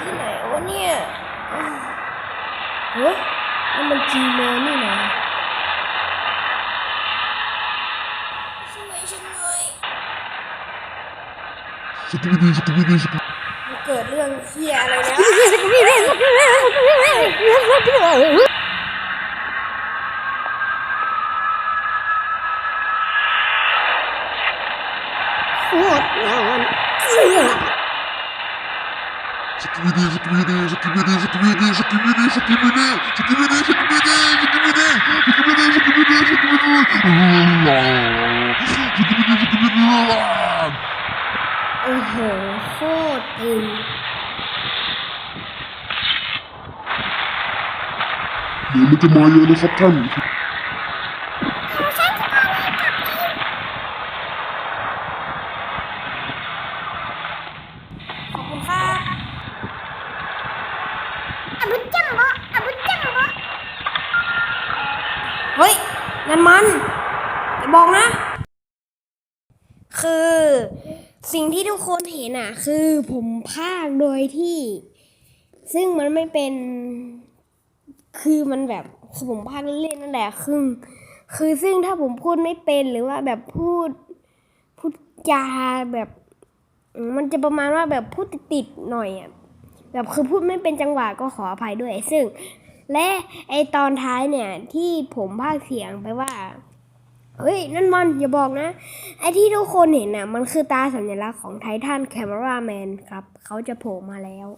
ที่ไหนวะเนี่ยเฮ้ยนี่มันจีเมลนี่นะช่วยฉันหน่อยสกิบิดีสกิบิดีสกิเกิดเรื่องเสียอะไรเนี่ยโคตรนอน ดี๋ยวมันจะมาเยอะนะครับท่านขอบคุณครับ อาบุจังบ่อาบุจังบ่ เฮ้ย นั่นมันอย่าบอกนะ คือสิ่งที่ทุกคนเห็นอะ คือผมพากโดยที่ ซึ่งมันไม่เป็น คือมันแบบผมพากเล่นนั่นแหละคือคือซึ่งถ้าผมพูดไม่เป็นหรือว่าแบบพูดพูดจาแบบ มันจะประมาณว่าแบบพูดติดๆหน่อยอะแบบคือพูดไม่เป็นจังหวะก็ขออภัยด้วย ซึ่ง และไอตอนท้ายเนี่ยที่ผมพากย์เสียงไปว่า เฮ้ย นั่นมันอย่าบอกนะ ไอที่ทุกคนเห็นน่ะ มันคือตาสัญลักษณ์ของไททันแคมราแมนครับ เขาจะโผล่มาแล้ว